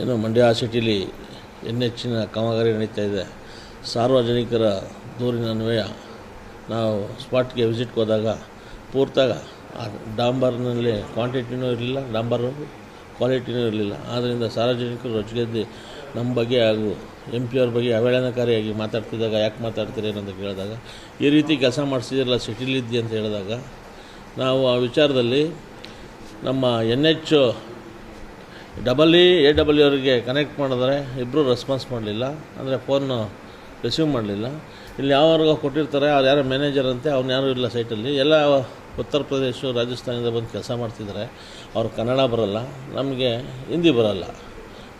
ಏನು ಮಂಡ್ಯ ಸಿಟಿಲಿ ಎನ್ ಹೆಚ್ಚಿನ ಕಾಮಗಾರಿ ನಡೀತಾ ಇದೆ. ಸಾರ್ವಜನಿಕರ ದೂರಿನ ಅನ್ವಯ. ನಾವು ಸ್ಪಾಟ್ಗೆ ವಿಸಿಟ್ಗೆ ಹೋದಾಗ ಪೂರ್ತಾಗ ಡಾಂಬರ್ನಲ್ಲಿ ಕ್ವಾಂಟಿಟಿನೂ ಇರಲಿಲ್ಲ, ಡಾಂಬರ್ ಕ್ವಾಲಿಟಿನೂ ಇರಲಿಲ್ಲ. ಆದ್ದರಿಂದ ಸಾರ್ವಜನಿಕರು ರೊಚ್ಚಿಗೆದ್ದು ನಮ್ಮ ಬಗ್ಗೆ ಹಾಗೂ ಎಂ ಪಿ ಅವ್ರ ಬಗ್ಗೆ ಅವೇಳನಕಾರಿಯಾಗಿ ಮಾತಾಡ್ತಿದ್ದಾಗ ಯಾಕೆ ಮಾತಾಡ್ತೀರಿ ಅಂತ ಕೇಳಿದಾಗ, ಈ ರೀತಿ ಕೆಲಸ ಮಾಡಿಸಿದಿರಲ್ಲ ಸಿಟಿಲಿದ್ದಿ ಅಂತ ಹೇಳಿದಾಗ, ನಾವು ಆ ವಿಚಾರದಲ್ಲಿ ನಮ್ಮ N H double E, A double E ಅವರಿಗೆ ಕನೆಕ್ಟ್ ಮಾಡಿದ್ರೆ ಇಬ್ಬರೂ ರೆಸ್ಪಾನ್ಸ್ ಮಾಡಲಿಲ್ಲ, ಅಂದರೆ ಫೋನ್ ರಿಸೀವ್ ಮಾಡಲಿಲ್ಲ. ಇಲ್ಲಿ ಯಾವಾಗ ಕೊಟ್ಟಿರ್ತಾರೆ, ಅವ್ರು ಯಾರೋ ಮ್ಯಾನೇಜರ್ ಅಂತೆ ಅವ್ನು ಯಾರೂ ಇಲ್ಲ ಸೈಟಲ್ಲಿ ಎಲ್ಲ ಉತ್ತರ ಪ್ರದೇಶ, ರಾಜಸ್ಥಾನದಿಂದ ಬಂದು ಕೆಲಸ ಮಾಡ್ತಿದ್ದಾರೆ ಅವ್ರು ಕನ್ನಡ ಬರಲ್ಲ, ನಮಗೆ ಹಿಂದಿ ಬರಲ್ಲ.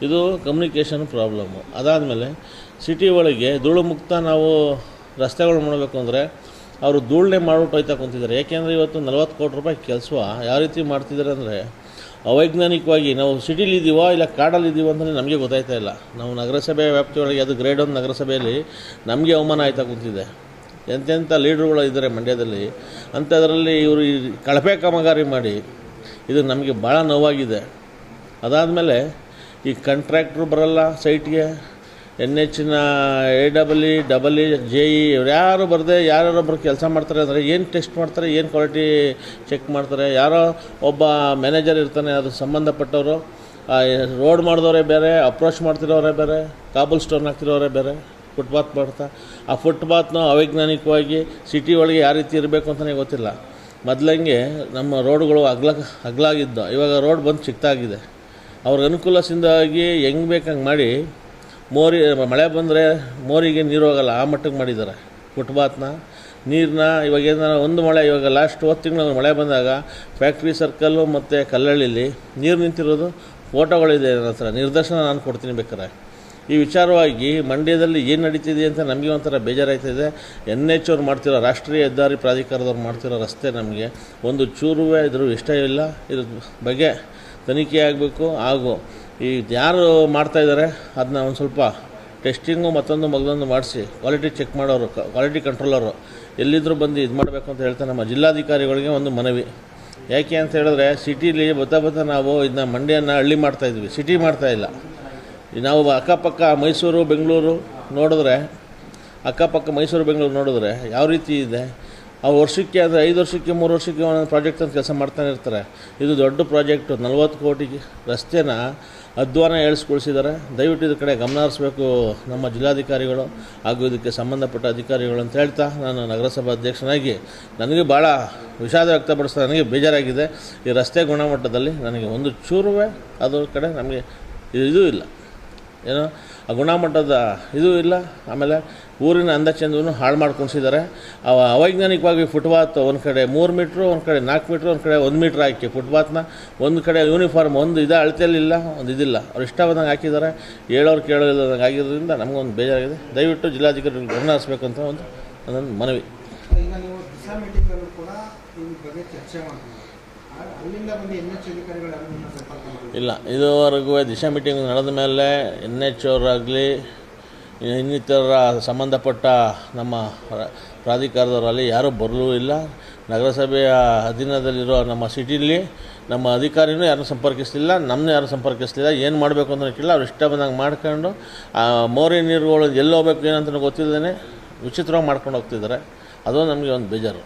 ಇದು ಕಮ್ಯುನಿಕೇಷನ್ ಪ್ರಾಬ್ಲಮ್ಮು ಅದಾದಮೇಲೆ ಸಿಟಿ ಒಳಗೆ ಧೂಳು ಮುಕ್ತ ನಾವು ರಸ್ತೆಗಳು ಮಾಡಬೇಕು ಅಂದರೆ ಅವರು ಧೂಳನ್ನೇ ಮಾಡ್ಬಿಟ್ಟು ಹೋಯ್ತಾ ಕುಂತಿದ್ದಾರೆ ಏಕೆಂದರೆ ಇವತ್ತು ನಲ್ವತ್ತು ಕೋಟಿ ರೂಪಾಯಿ ಕೆಲಸ ಯಾವ ರೀತಿ ಮಾಡ್ತಿದ್ದಾರೆ ಅಂದರೆ ಅವೈಜ್ಞಾನಿಕವಾಗಿ ನಾವು ಸಿಟಿಲಿದ್ದೀವೋ ಇಲ್ಲ ಕಾಡಲ್ಲಿ ಇದ್ದೀವೋ ಅಂತಲೇ ನಮಗೆ ಗೊತ್ತಾಯ್ತಾ ಇಲ್ಲ. ನಾವು ನಗರಸಭೆ ವ್ಯಾಪ್ತಿಯೊಳಗೆ, ಅದು ಗ್ರೇಡ್ ಒಂದು ನಗರಸಭೆಯಲ್ಲಿ ನಮಗೆ ಅವಮಾನ ಆಯ್ತಾ ಕುಂತಿದೆ. ಎಂತೆಂಥ ಲೀಡ್ರುಗಳು ಇದ್ದಾರೆ ಮಂಡ್ಯದಲ್ಲಿ, ಅಂಥದ್ರಲ್ಲಿ ಇವರು ಈ ಕಳಪೆ ಕಾಮಗಾರಿ ಮಾಡಿ, ಇದು ನಮಗೆ ಭಾಳ ನೋವಾಗಿದೆ. ಅದಾದಮೇಲೆ ಈ ಕಂಟ್ರಾಕ್ಟ್ರು ಬರಲ್ಲ ಸೈಟ್ಗೆ N ಎಚ್ನ A double E double E J E ಇವ್ರು ಯಾರು ಬರದೆ ಯಾರೊಬ್ಬರು ಕೆಲಸ ಮಾಡ್ತಾರೆ ಅಂದರೆ ಏನು ಟೆಸ್ಟ್ ಮಾಡ್ತಾರೆ, ಏನು ಕ್ವಾಲಿಟಿ ಚೆಕ್ ಮಾಡ್ತಾರೆ, ಯಾರೋ ಒಬ್ಬ ಮ್ಯಾನೇಜರ್ ಇರ್ತಾನೆ ಅದು ಸಂಬಂಧಪಟ್ಟವರು ರೋಡ್ ಮಾಡಿದವರೇ ಬೇರೆ ಅಪ್ರೋಚ್ ಮಾಡ್ತಿರೋರೇ ಬೇರೆ ಕಾಬಲ್ ಸ್ಟೋನ್ ಹಾಕ್ತಿರೋರೇ ಬೇರೆ ಫುಟ್ಪಾತ್ ಮಾಡ್ತಾ. ಆ ಫುಟ್ಪಾತ್ನ ಅವೈಜ್ಞಾನಿಕವಾಗಿ ಸಿಟಿ ಒಳಗೆ ಯಾವ ರೀತಿ ಇರಬೇಕು ಅಂತಲೇ ಗೊತ್ತಿಲ್ಲ. ಮೊದಲಂಗೆ ನಮ್ಮ ರೋಡ್ಗಳು ಅಗ್ಲ ಅಗ್ಲಾಗಿದ್ದು ಇವಾಗ ರೋಡ್ ಬಂದು ಚಿಕ್ಕದಾಗಿದೆ ಅವ್ರ ಅನುಕೂಲದಿಂದಾಗಿ ಹೆಂಗೆ ಬೇಕು ಹಂಗೆ ಮಾಡಿ ಮೋರಿ, ಮಳೆ ಬಂದರೆ ಮೋರಿಗೆ ನೀರು ಹೋಗಲ್ಲ, ಆ ಮಟ್ಟಕ್ಕೆ ಮಾಡಿದ್ದಾರೆ ಫುಟ್ಪಾತ್ನ ನೀರನ್ನ ಇವಾಗ ಏನಾರ ಒಂದು ಮಳೆ, ಇವಾಗ ಲಾಸ್ಟ್ ಹೋದ ತಿಂಗಳು ಮಳೆ ಬಂದಾಗ ಫ್ಯಾಕ್ಟ್ರಿ ಸರ್ಕಲ್ಲು ಮತ್ತು ಕಲ್ಲಳ್ಳಿಲಿ ನೀರು ನಿಂತಿರೋದು ಫೋಟೋಗಳಿದೆ ನನ್ನ ಹತ್ರ ನಿದರ್ಶನ ನಾನು ಕೊಡ್ತೀನಿ ಬೇಕಾರೆ ಈ ವಿಚಾರವಾಗಿ ಮಂಡ್ಯದಲ್ಲಿ ಏನು ನಡೀತಿದೆ ಅಂತ ನಮಗೆ ಒಂಥರ ಬೇಜಾರಾಯ್ತಿದೆ. ಎನ್ ಎಚ್ ಅವ್ರು ಮಾಡ್ತಿರೋ ರಾಷ್ಟ್ರೀಯ ಹೆದ್ದಾರಿ ಪ್ರಾಧಿಕಾರದವ್ರು ಮಾಡ್ತಿರೋ ರಸ್ತೆ ನಮಗೆ ಒಂದು ಚೂರುವೆ ಇದ್ರ ಇಷ್ಟ ಇಲ್ಲ. ಇದ್ರ ಬಗ್ಗೆ ತನಿಖೆ ಆಗಬೇಕು ಹಾಗೂ ಈ ಯಾರು ಮಾಡ್ತಾಯಿದ್ದಾರೆ ಅದನ್ನ ಒಂದು ಸ್ವಲ್ಪ ಟೆಸ್ಟಿಂಗು ಮತ್ತೊಂದು ಮಗದೊಂದು ಮಾಡಿಸಿ. ಕ್ವಾಲಿಟಿ ಚೆಕ್ ಮಾಡೋರು ಕ್ವಾಲಿಟಿ ಕಂಟ್ರೋಲರು ಎಲ್ಲಿದ್ದರೂ ಬಂದು ಇದು ಮಾಡಬೇಕು ಅಂತ ಹೇಳ್ತಾರೆ ನಮ್ಮ ಜಿಲ್ಲಾಧಿಕಾರಿಗಳಿಗೆ ಒಂದು ಮನವಿ. ಯಾಕೆ ಅಂತ ಹೇಳಿದ್ರೆ ಸಿಟೀಲಿ ಬತ್ತಾ ಬತ್ತಾ ನಾವು ಇದನ್ನ ಮಂಡ್ಯನ ಹಳ್ಳಿ ಮಾಡ್ತಾಯಿದ್ವಿ ಸಿಟಿ ಮಾಡ್ತಾಯಿಲ್ಲ ನಾವು ಅಕ್ಕಪಕ್ಕ ಮೈಸೂರು, ಬೆಂಗಳೂರು ನೋಡಿದ್ರೆ, ಅಕ್ಕಪಕ್ಕ ಮೈಸೂರು, ಬೆಂಗಳೂರು ನೋಡಿದ್ರೆ ಯಾವ ರೀತಿ ಇದೆ? ಆ ವರ್ಷಕ್ಕೆ ಅದು ಐದು ವರ್ಷಕ್ಕೆ, ಮೂರು ವರ್ಷಕ್ಕೆ ಒಂದೊಂದು ಪ್ರಾಜೆಕ್ಟ್ ಅಂತ ಕೆಲಸ ಮಾಡ್ತಾನೆ ಇರ್ತಾರೆ. ಇದು ದೊಡ್ಡ ಪ್ರಾಜೆಕ್ಟು ನಲವತ್ತು ಕೋಟಿಗೆ ರಸ್ತೆನ ಅಧ್ವಾನ ಏಳಿಸ್ಕೊಳಿಸಿದ್ದಾರೆ ದಯವಿಟ್ಟು ಇದ್ರ ಕಡೆ ಗಮನ ಹರಿಸ್ಬೇಕು ನಮ್ಮ ಜಿಲ್ಲಾಧಿಕಾರಿಗಳು ಹಾಗೂ ಇದಕ್ಕೆ ಸಂಬಂಧಪಟ್ಟ ಅಧಿಕಾರಿಗಳು ಅಂತ ಹೇಳ್ತಾ ನಾನು ನಗರಸಭಾ ಅಧ್ಯಕ್ಷನಾಗಿ. ನನಗೆ ಭಾಳ ವಿಷಾದ ವ್ಯಕ್ತಪಡಿಸ್ತಾ ನನಗೆ ಬೇಜಾರಾಗಿದೆ. ಈ ರಸ್ತೆ ಗುಣಮಟ್ಟದಲ್ಲಿ ನನಗೆ ಒಂದು ಚೂರುವೆ ಅದರ ಕಡೆ ನಮಗೆ ಇದು ಇಲ್ಲ. ಏನೋ, ಆ ಗುಣಮಟ್ಟದ ಇದು ಇಲ್ಲ. ಆಮೇಲೆ ಊರಿನ ಅಂದ ಚಂದವನ್ನು ಹಾಳು ಮಾಡ್ಕೊಂಡಿದ್ದಾರೆ ಅವ ಅವೈಜ್ಞಾನಿಕವಾಗಿ ಫುಟ್ಪಾತ್ ಒಂದು ಕಡೆ ಮೂರು ಮೀಟ್ರು, ಒಂದು ಕಡೆ ನಾಲ್ಕು ಮೀಟ್ರು, ಒಂದು ಕಡೆ ಒಂದು ಮೀಟ್ರ್ ಹಾಕಿ ಫುಟ್ಪಾತ್ನ ಒಂದು ಕಡೆ ಯೂನಿಫಾರ್ಮ್ ಒಂದು ಇದು ಅಳತೆಯಲ್ಲಿಲ್ಲ ಒಂದು ಇದಿಲ್ಲ. ಅವ್ರು ಇಷ್ಟ ಬಂದಂಗೆ ಹಾಕಿದ್ದಾರೆ ಹೇಳೋರು ಕೇಳೋದಿಲ್ಲದಂಗೆ ಆಗಿರೋದ್ರಿಂದ ನಮಗೊಂದು ಬೇಜಾರಾಗಿದೆ. ದಯವಿಟ್ಟು ಜಿಲ್ಲಾಧಿಕಾರಿಗಳು ಗಮನ ಹರಿಸ್ಬೇಕು ಅಂತ ಒಂದು ನನ್ನ ಮನವಿ. ಈಗ ನೀವು ಚರ್ಚೆ ಮಾಡಿದ್ರಿ ಇಲ್ಲ, ಇದುವರೆಗೂ ದಿಶಾ ಮೀಟಿಂಗ್ ನಡೆದ ಮೇಲೆ ಎನ್ ಎಚ್ ಅವರಾಗಲಿ ಇನ್ನಿತರ ಸಂಬಂಧಪಟ್ಟ ನಮ್ಮ ಪ್ರಾಧಿಕಾರದವರಲ್ಲಿ ಯಾರೂ ಬರಲೂ ಇಲ್ಲ. ನಗರಸಭೆಯ ಅಧೀನದಲ್ಲಿರೋ ನಮ್ಮ ಸಿಟಿಲಿ ನಮ್ಮ ಅಧಿಕಾರಿನೂ ಯಾರನ್ನೂ ಸಂಪರ್ಕಿಸಲಿಲ್ಲ ನಮ್ಮನ್ನೂ ಯಾರು ಸಂಪರ್ಕಿಸಲಿಲ್ಲ. ಏನು ಮಾಡಬೇಕು ಅಂತ ಕೇಳಿಲ್ಲ, ಅವ್ರು ಇಷ್ಟ ಬಂದಂಗೆ ಮಾಡ್ಕೊಂಡು, ಆ ಮೋರಿ ನೀರುಗಳು ಎಲ್ಲಿ ಹೋಗ್ಬೇಕು ಏನಂತ ಗೊತ್ತಿಲ್ಲದೇ ವಿಚಿತ್ರವಾಗಿ ಮಾಡ್ಕೊಂಡು ಹೋಗ್ತಿದ್ದಾರೆ. ಅದು ನಮಗೆ ಒಂದು ಬೇಜಾರು.